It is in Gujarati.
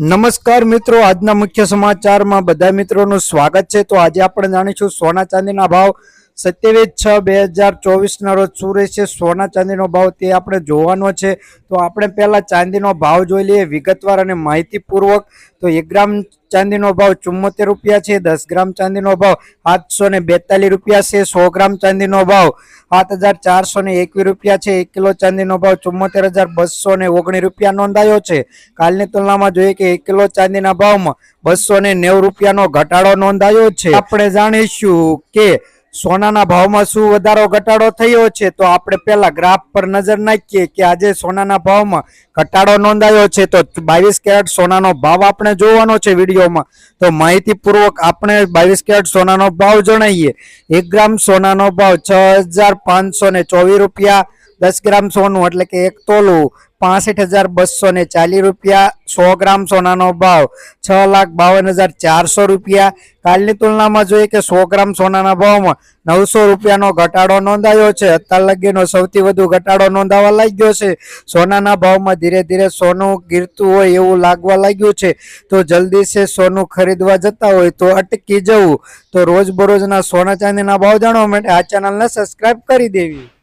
નમસ્કાર મિત્રો, આજના મુખ્ય સમાચારમાં બધા મિત્રોનું સ્વાગત છે. તો આજે આપણે જાણીશું સોના ચાંદીના ભાવ સત્યાવીસ છ બે હજાર ચોવીસના રોજ શું રહેશે? સોના ચાંદીનો ભાવ તે આપણે જોવાનો છે. તો આપણે પહેલાં ચાંદીનો ભાવ જોઈ લઈએ વિગતવાર અને માહિતીપૂર્વક. તો એક ગ્રામ ચાંદીનો ભાવ ચુમ્મોતેર રૂપિયા છે, દસ ગ્રામ ચાંદીનો ભાવ સાતસો ને બેતાલીસ રૂપિયા છે, સો ગ્રામ ચાંદીનો ભાવ સાત હજાર ચારસો ને એકવીસ રૂપિયા છે, એક કિલો ચાંદીનો ભાવ ચુમ્મોતેર હજાર બસો ને ઓગણીસ રૂપિયા નોંધાયો છે. કાલની તુલનામાં જોઈએ કે એક કિલો ચાંદીના ભાવમાં બસો ને નેવું રૂપિયાનો ઘટાડો નોંધાયો છે. આપણે જાણીશું કે સોનાના ભાવમાં શું વધારો, ઘટાડો થયો છે? તો આપણે પહેલા ગ્રાફ પર નજર નાખીએ કે આજે સોનાના ભાવમાં ઘટાડો નોંધાયો છે. તો બાવીસ કેરેટ સોનાનો ભાવ આપણે જોવાનો છે વિડીયોમાં. તો માહિતીપૂર્વક આપણે બાવીસ કેરેટ સોનાનો ભાવ જણાવીએ એક ગ્રામ સોનાનો ભાવ છ હજાર પાંચસો ચોવીસ રૂપિયા દસ ગ્રામ સોનું એટલે કે એક તોલું, પાસઠ હજાર બસો ને ચાલીસ રૂપિયા, સો ગ્રામ સોનાનો ભાવ, છ લાખ બાવન હજાર ચારસો રૂપિયા. કાલની તુલનામાં જોઈએ કે સો ગ્રામ સોનાના ભાવમાં નવસો રૂપિયાનો ઘટાડો નોંધાયો છે. અત્યાર લગીનો સૌથી વધુ ઘટાડો નોંધાવા લાગ્યો છે. સોનાના ભાવમાં ધીરે ધીરે સોનું ગીરતું હોય એવું લાગવા લાગ્યું છે. તો જલ્દી છે સોનું ખરીદવા જતા હોય તો અટકી જવું. તો રોજબરોજના સોના ચાંદીના ભાવ જાણવા માટે આ ચેનલને સબસ્ક્રાઈબ કરી દેવી.